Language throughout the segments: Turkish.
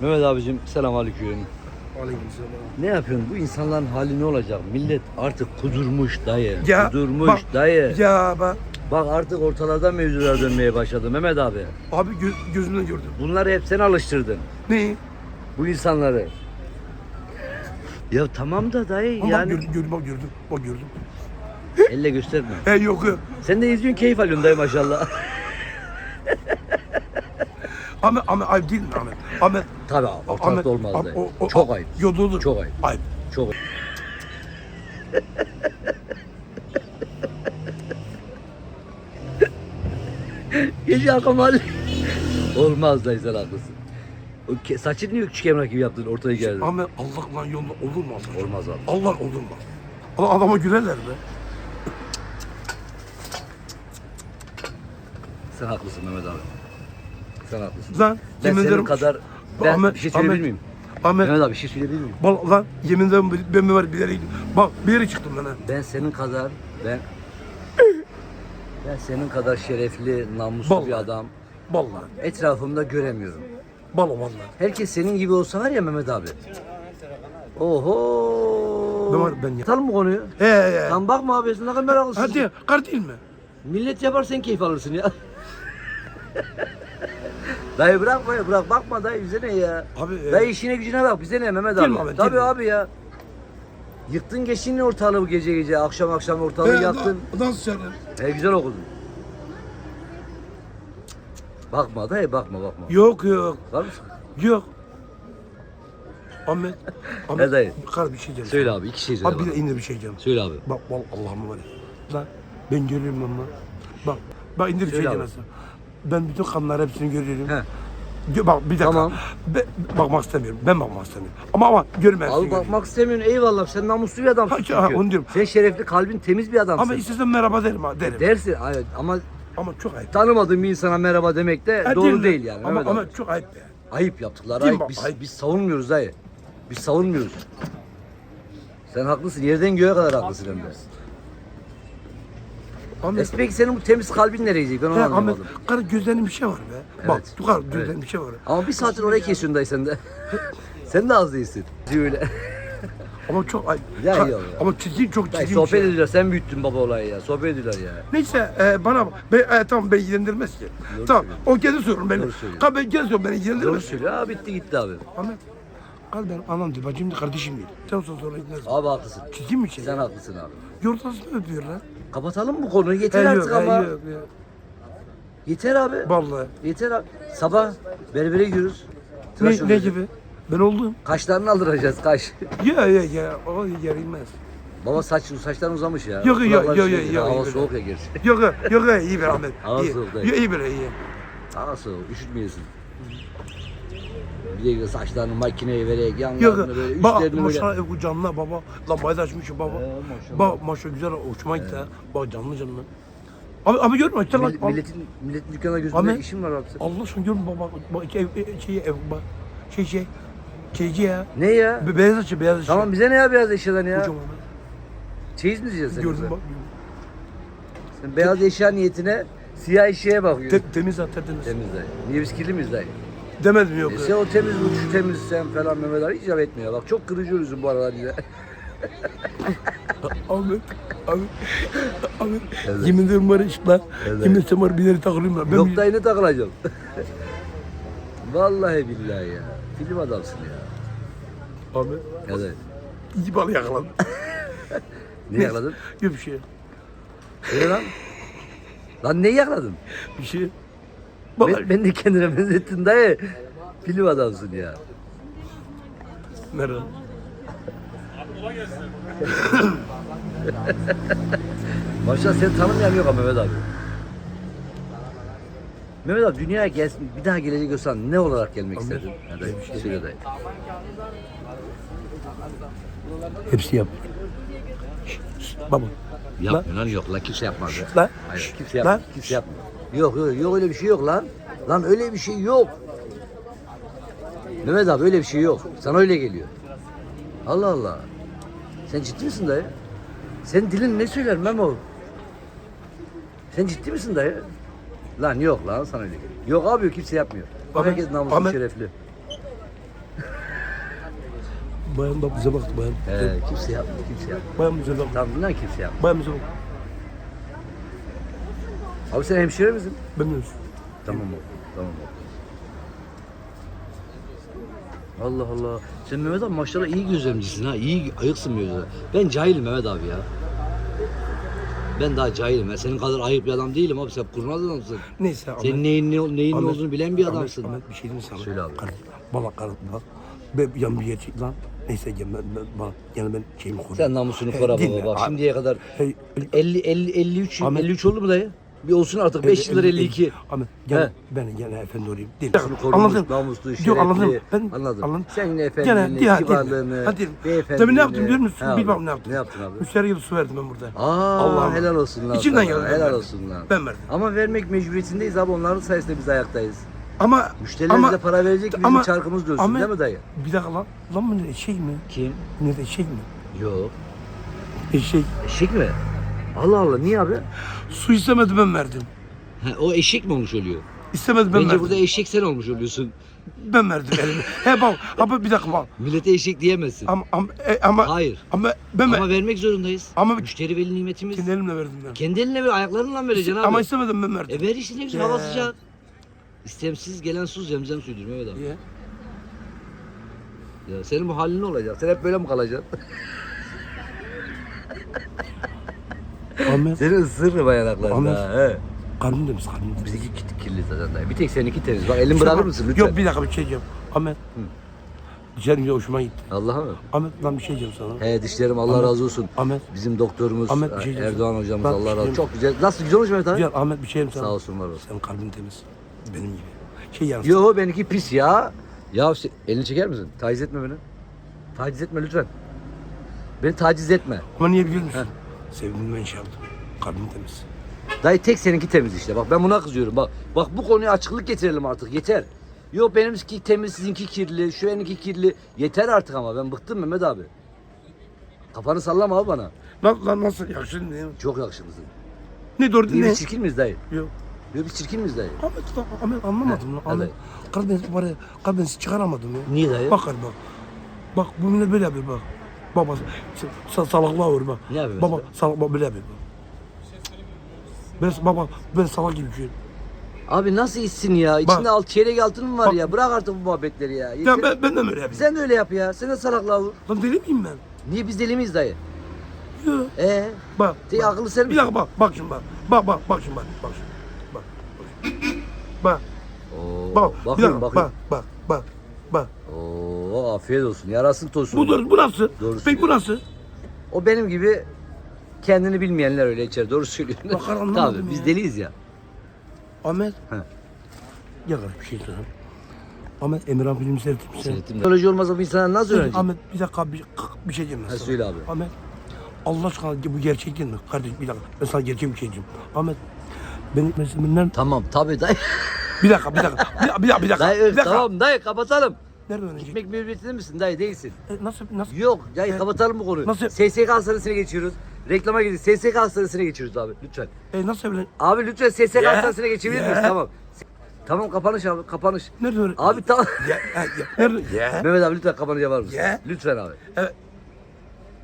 Mehmet abicim selamünaleyküm. Aleykümselam. Ne yapıyorsun? Bu insanların hali ne olacak? Millet artık kudurmuş dayı. Ya, kudurmuş bak, dayı. Ya ben Bak artık ortalarda mevzular dönmeye başladı Mehmet abi. abi gö- gözümden gördüm. Bunları hep sen alıştırdın. Ne? Bu insanları. Ya tamam da dayı Ama yani bak gördüm, gördüm, bak gördüm, bak gördüm. elle gösterme. He yok yok. Sen de izliyorsun keyif alıyorsun dayı maşallah. Ahmet, Ahmet ayıp değil mi Ahmet? Ahmet. Tabii abi ortalıkta olmaz Ahmet, o- o- Çok ayıp. Dur. Çok ayıp. Ayıp. Çok Gece akamal. Olmaz dayı sen haklısın. O saçını niye küçük emrak gibi yaptın ortaya geldin. Ahmet Allah lan yolunda olur mu Allah? Olmaz abi. Allah olur mu? Allah adama gülerler be. Sen haklısın Mehmet abi. Sen haklısın. Lan Ben senin ederim. kadar ben Ahmet, bir şey söyleyebilir miyim? Ahmet. Mehmet abi bir şey söyleyebilir miyim? Bal, lan yemin ederim ben mi var gittim. Bak bir yere çıktım ben ha. Ben senin kadar ben ben senin kadar şerefli, namuslu Vallahi. bir adam Vallahi. etrafımda göremiyorum. Bal vallahi. Herkes senin gibi olsa var ya Mehmet abi. Oho. Ben var- ben ya- Atalım mı konuyu? He he. Lan bakma abi ne kadar meraklısın. Hadi kar değil mi? Millet yapar sen keyif alırsın ya. dayı bırakma ya bırak bakma dayı bize ne ya. Abi, e- Dayı işine gücüne bak bize ne Mehmet abi. abi, Tabii abi ya. Yıktın geçtin ortalığı bu gece gece akşam akşam ortalığı yaktın. Nasıl canım? He güzel okudun. Bakma dayı bakma bakma. Yok yok. Var mısın? Yok. Ahmet. Ahmet. Ne dayı? Kar bir şey diyeceğim. Söyle abi iki şey söyle. Abi bir bana. de indir bir şey diyeceğim. Söyle abi. Bak bak Allah'ım var ya. Lan ben görüyorum ama. Bak bak indir bir şey diyemezsin. Ben bütün kanları hepsini görüyorum. He. Gö- Bak bir dakika. Tamam. Ben, bakmak istemiyorum. Ben bakmak istemiyorum. Ama ama görmezsin. Al bakmak istemiyorsun eyvallah sen namuslu bir adamsın Ha, çünkü. ha, onu diyorum. Sen şerefli kalbin temiz bir adamsın. Ama istesem merhaba derim ha derim. Dersin hayır, ama ama çok ayıp. tanımadığın bir insana merhaba demek de Ha, doğru mi? değil yani. Ama, Mehmet ama abi. çok ayıp be. Ayıp yaptıklar Değil ayıp. mi? Biz, Ayıp. biz savunmuyoruz dayı. Biz savunmuyoruz. Sen haklısın yerden göğe kadar haklısın hem de. Ahmet. Peki senin bu temiz kalbin nereye gidecek ben onu He, Ahmet. anlamadım. Kar gözlerinde bir şey var be. Bak Evet. yukarı gözlerinde bir şey var. Ama bir saattir oraya kesiyorsun dayı sen de. sen de az değilsin. Öyle. Ama çok ayıp. Ya Kar- yok ya. Ama ciddi çok Dayı bir sohbet şey. ediyorlar sen büyüttün baba olayı ya. Sohbet ediyorlar ya. Neyse e, bana bak. Ben, e, tamam beni ilgilendirmez ki. Tamam o kendi sorun beni. Doğru. Ka ben kendi sorun beni Doğru ilgilendirmez. söylüyor. Ha bitti gitti abi. Ahmet. Kal benim anam değil, bacım değil, kardeşim değil. Sen sonra sonra gitmez. Abi haklısın. Ciddi mi şey? Sen haklısın abi. Yordasını öpüyor lan. Kapatalım bu konuyu. He, Yeter artık yok, he, ama. yok, yok. Yeter abi. Vallahi. Yeter abi. Sabah berbere gidiyoruz. Tıraş Ne, ne gibi? Ben oldum. Kaşlarını aldıracağız kaş. Ya ya ya o gerilmez. Baba saç saçtan uzamış ya. Yok, yok, Kulaklar yok, şey yok, yok, Hava yok. soğuk ya gerisi. Yok yok yok iyi be Ahmet. Hava iyi. soğuk, iyi. iyi böyle iyi. Hava soğuk. Üşütmeyesin. Bir de saçlarını makineye vererek Yok yanlarını böyle bak üstlerini böyle. maşallah ev canlı baba. Lan bayda açmışım baba. He, maşallah. Bak maşallah güzel hoşuma gitti ha. Bak canlı canlı. Abi abi görme işte lan. Millet- Milletin, milletin dükkana gözünde Ahmet. işim var abi. senin. Allah aşkına görme baba. Bak ev, ev, şey ev bak. Şey şey. Şeyci ya. Ne ya? Be- Beyaz açı beyaz açı. Tamam bize ne ya beyaz eşyadan ya? Kocaman. Çeyiz mi diyeceksin sen Gördün bize? bak. Sen beyaz eşya niyetine siyah eşyaya bakıyorsun. Te, temiz ha tertemiz. Temiz dayı. Niye biz kirli miyiz dayı? Demedim yok. E sen o temiz şu temiz sen falan hiç laf etmiyor. Bak çok kırıcı oluyorsun bu aralar bize. Ahmet. Ahmet. Ahmet. Evet. Yemin ederim var iş lan. Evet. Yemin ederim var bir yere takılayım lan. Ben Yok bir- dayı ne takılacağım? Vallahi billahi ya. Film adamsın ya. Ahmet. Evet. İyi balı yakaladım. Ne yakaladın? Yok bir şey. Öyle lan. Lan neyi yakaladın? Bir şey. Ben, ben de kendine benzettin dayı. Film adamsın ya. Nerede? Maşallah seni tanımayan yok ama Mehmet abi. Mehmet abi dünyaya gelsin, bir daha gelecek olsan ne olarak gelmek isterdin? Ya dayı, bir şey söyle dayı. Hepsi yap. Şşt, şşt, Baba. Yapmıyor lan yok lan kimse yapmaz ya. Lan. Hayır kimse lan. yapmaz. Kimse yapmıyor. Yok yok yok öyle bir şey yok lan. Lan öyle bir şey yok. Mehmet abi öyle bir şey yok. Sana öyle geliyor. Allah Allah. Sen ciddi misin dayı? Senin dilin ne söyler Memo? Sen ciddi misin dayı? Lan yok lan sana öyle geliyor. Yok abi yok kimse yapmıyor. Bak herkes namuslu Ahmet. şerefli. Bayan bak bize baktı bayan. He, kimse yapmıyor, kimse yapmıyor. Bayan bize baktı. Tamam bunlar kimse yapmıyor. Bayan bize baktı. Abi sen hemşire misin? Ben de Tamam abi. Tamam abi. Allah Allah. Sen Mehmet abi maşallah iyi gözlemcisin ha. İyi ayıksın gözle. Ben cahilim Mehmet abi ya. Ben daha cahilim. Ben senin kadar ayıp bir adam değilim abi. Sen kurnaz adamsın. Neyse Ahmet. Senin neyin ne, neyin ne Ahmet, olduğunu bilen bir Ahmet, adamsın. Ahmet bir şey diyeyim sana. Söyle abi. Kardeşim, Bana kardeşim bak. Ben yan bir gerçek lan. Neyse gel ben, ben, bana, yani ben şeyimi koruyayım. Sen namusunu He, dinle, baba. Bak şimdiye kadar Hey, 50 50 53 Ahmet. 53 oldu mu dayı? Bir olsun artık 5 yıldır 52. Ahmet He. gel ben gene efendi olayım. Değil. Şunu korumuş, namuslu, Yok anladım. şerefli. Ben Anladım. Senin efendiliğini, diğer- kibarlığını, Hadi. beyefendiliğini. Demin ne yaptım biliyor musun? He Bir bak ne yaptım. Ne yaptın abi? Üçer yıl su verdim ben burada. Aa Allah'ım. helal olsun lan. İçimden sana, geldi, ben Helal verdim. olsun lan. Ben verdim. Ama vermek mecburiyetindeyiz abi. Onların sayesinde biz ayaktayız. Ama Müşterilerimize ama- para verecek ki bizim ama- çarkımız dönsün ama- değil mi dayı? Bir dakika lan. Lan bu ne eşek mi? Kim? Ne de eşek mi? Yok. Eşek. Eşek mi? Allah Allah niye abi? Su istemedi ben verdim. Ha, o eşek mi olmuş oluyor? İstemedi ben Bence verdim. burada eşek sen olmuş oluyorsun. Ben verdim elimi. He bak. Ama bir dakika bak. Millete eşek diyemezsin. Ama ama e, ama, Hayır. ama ben Ama ver. vermek zorundayız. Ama- Müşteri veli nimetimiz. Kendi elimle verdim ben. Kendi eline ver, ayaklarınla vereceksin abi. Ama istemedim ben verdim. E ver işte ne güzel hava Ee. sıcak. İstemsiz gelen su zemzem suyudur Mehmet abi. Niye? Ya senin bu halin ne olacak? Sen hep böyle mi kalacaksın? Ahmet. Seni ısırırım ayaklarında. Ahmet. ha, He. Karnım demiş karnım demiş. Bizimki kit- kirli zaten dayı. Bir tek seninki temiz. Bak elini bırakır mısın lütfen? Yok bir dakika bir şey diyeceğim. Ahmet. Dışarı hoşuma gitti. Allah'a mı? Ahmet lan bir şey diyeceğim sana. He dişlerim Allah Ahmet. razı olsun. Ahmet. Bizim doktorumuz Ahmet, bir şey diyeceğim. Erdoğan hocamız Bak, Allah razı olsun. Çok güzel. Nasıl güzel olmuş Mehmet abi? Güzel Ahmet bir şey diyeyim sana. Sağ olsun var olsun. Senin kalbin temiz. Benim gibi. Şey yani. Yo benimki pis ya. Ya se- elini çeker misin? Taciz etme beni. Taciz etme lütfen. Beni taciz etme. Ama niye biliyor musun? Sevdim ben şey yaptım. Kalbim temiz. Dayı tek seninki temiz işte. Bak ben buna kızıyorum. Bak bak bu konuya açıklık getirelim artık. Yeter. Yok benimki temiz, sizinki kirli, şu benimki kirli. Yeter artık ama ben bıktım Mehmet abi. Kafanı sallama abi bana. Lan, lan nasıl değil mi? Çok yakışıklısın. Ne doğru İyi ne? biz çirkin miyiz dayı? Yok. Yok biz çirkin miyiz dayı? Lan, Ahmet anlamadım. He, Ahmet. Karadeniz var ya, Karadeniz çıkaramadım ya. Niye dayı? Bakar bak. Bak bu millet böyle yapıyor bak. Baba sa- salaklığa vur bak. Ne yapıyor Baba salak bak böyle yapıyor bak. Ben baba ben salak gibi şey. Abi nasıl içsin ya? İçinde Bak. alt çeyrek altın mı var Bak. ya? Bırak artık bu muhabbetleri ya. Yeter. Ya ben, ben de böyle yapıyorum. Sen de öyle yap ya. Sen de salaklığa vur. Lan deli miyim ben? Niye biz deli miyiz dayı? Yok. Ee? Bak. Tek bak. akıllı sen Bir dakika bak. Bak şimdi bak. Bak bak bak şimdi bak. Bak şimdi. Bak. Bak. Oo, Bak. Bir bakıyorum dakika, bakıyorum. Bak. Bak. Bak. Bak. Oo, afiyet olsun. Yarasın tosun. Bu, da- bu nasıl? Doğru Peki bu nasıl? O benim gibi kendini bilmeyenler öyle içer. Doğru söylüyorsun. Bakar anlamadım Tabii biz ya. deliyiz ya. Ahmet. He. Gel kardeşim bir şey söyleyeyim. Ahmet Emirhan filmi seyrettin mi sen? Seyrettim. Teknoloji olmasa bu insana nasıl öğrenecek? Ahmet bir dakika bir, bir şey diyeyim ben Ha, sana. söyle abi. Ahmet Allah aşkına bu gerçek değil mi? Kardeş bir dakika ben sana gerçek bir şey diyeceğim. Ahmet benim mesela nereden... Tamam tabii dayı. Bir dakika bir dakika bir bir dakika. Bir dakika, dayı bir dakika. tamam dayı kapatalım. Nereden öğrenecek? Gitmek mecburiyetinde misin dayı değilsin. E, nasıl nasıl? Yok dayı E, kapatalım bu konuyu. nasıl- SSK hastanesine geçiyoruz. Reklama gidiyoruz. SSK hastanesine geçiyoruz abi lütfen. E, nasıl evlen? Abi lütfen SSK Ya, hastanesine geçebilir miyiz? Tamam. Tamam kapanış abi kapanış. Nereden öğren? Abi tamam. Ya, ya. Nereden? Ya. Mehmet abi lütfen kapanış yapar mısın? Ya. Lütfen abi. Evet.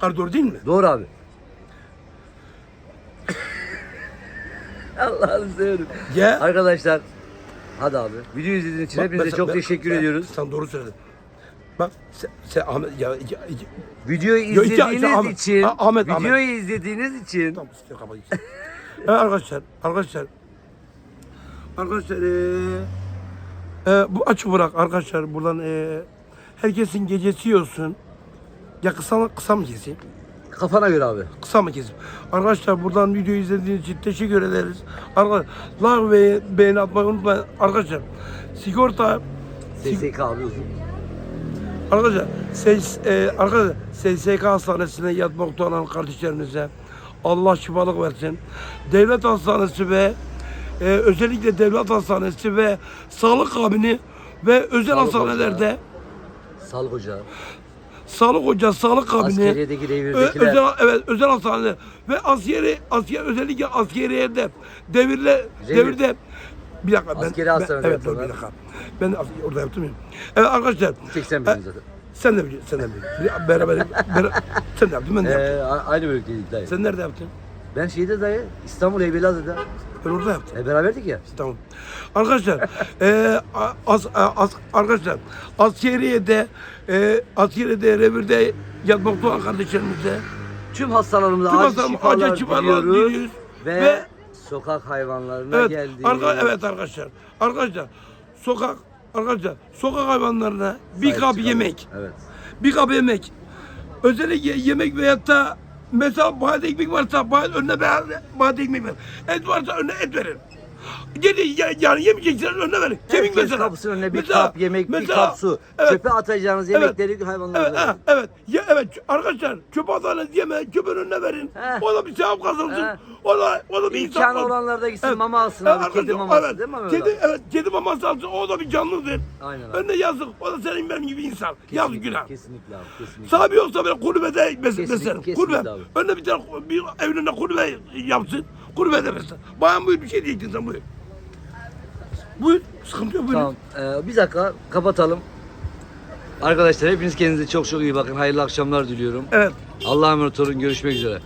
Karı doğru değil mi? Doğru abi. Allah'ını severim. Ya. Arkadaşlar hadi abi. Video izlediğiniz için Bak, hepinize ben- çok ben- teşekkür ben- ediyoruz. Sen doğru söyledin. Bak sen, sen Ahmet ya, ya, ya Videoyu Yo, iki- izlediğiniz iki- Ahmet- için, Ah- Ahmet, Ahmet. videoyu izlediğiniz için Tamam siktir kafa gitsin. evet arkadaşlar, arkadaşlar. Arkadaşlar eee eee, bu açık bırak arkadaşlar buradan eee herkesin gecesi olsun. Ya kısa kısa mı keseyim? Kafana göre abi. Kısa mı keseyim? Arkadaşlar buradan videoyu izlediğiniz için teşekkür ederiz. Arkadaşlar like ve beğeni atmayı unutmayın. Arkadaşlar sigorta SSK abi uzun. Arkadaşlar, ses, e, arkadaşlar SSK hastanesine yatmakta olan kardeşlerimize Allah şifalık versin. Devlet hastanesi ve e, özellikle devlet hastanesi ve sağlık kabini ve özel Sağlık hastanelerde Sağlık hoca. Sağlık hoca, sağlık kabini, Askeriyedeki ö- devirdekiler. özel evet özel hastane ve askeri asker özellikle askeriyede devirle Revir. devirde bir dakika ben, Askeri ben hastanede evet dur bir dakika. Ben orada yaptım ya. Evet arkadaşlar. Tek sen e, biliyorsun zaten. Sen de biliyorsun, sen de biliyorsun. Bir- Beraber, beraber sen de yaptın, ben de yaptım. Ee, a- aynı bölgedeydik dayı. Sen nerede yaptın? Ben şeyde dayı İstanbul Heybeliada'da. Ben orada yaptım. E, beraberdik ya. Tamam. Arkadaşlar, e, as, as, arkadaşlar, askeriye'de, e, askeriye'de, revirde yatmakta olan kardeşlerimize Tüm hastalarımıza Tüm acil şifalar, acil diliyoruz. diliyoruz. Ve, Ve- sokak hayvanlarına Evet, geldik. arka, evet arkadaşlar. Arkadaşlar, sokak, arkadaşlar, sokak hayvanlarına bir Sahip kap çıkalım. yemek, Evet. bir kap yemek. Özellikle yemek veyahut da mesela bazı ekmek varsa bazı önüne bazı, bazı ekmek ver. Et varsa önüne et verin. Ya, yani yemeyeceksen önüne verin. Kemik Herkes mesela. kapısının önüne bir Mesela- kap yemek, bir mesela- kap su. Evet. Çöpe atacağınız Evet. yemekleri hayvanlara Evet, verin. ha, evet. Ya, evet arkadaşlar çöp atanız yeme, çöpün önüne verin. Heh. O da bir sevap kazansın. Heh. O da, o da bir İmkanı insan olanlar da gitsin Evet. mama alsın Evet, abi. Kedi maması evet. değil mi Kedi, abi? evet, kedi maması alsın. O da bir canlıdır. Aynen abi. Önüne yazık. O da senin benim gibi insan. Yazık günah. Kesinlikle abi. Kesinlikle. Sahibi yoksa böyle kulübede Kesinlikle, kesinlikle Kulübe. Önüne bir tane bir evin önüne kulübe yapsın. Kulübede mesela. Bayan buyur bir şey diyecektin sen buyur. Buyur. Sıkıntı yok buyur. Tamam. Ee, bir dakika kapatalım. Arkadaşlar hepiniz kendinize çok çok iyi bakın. Hayırlı akşamlar diliyorum. Evet. Allah'a emanet olun. Görüşmek üzere.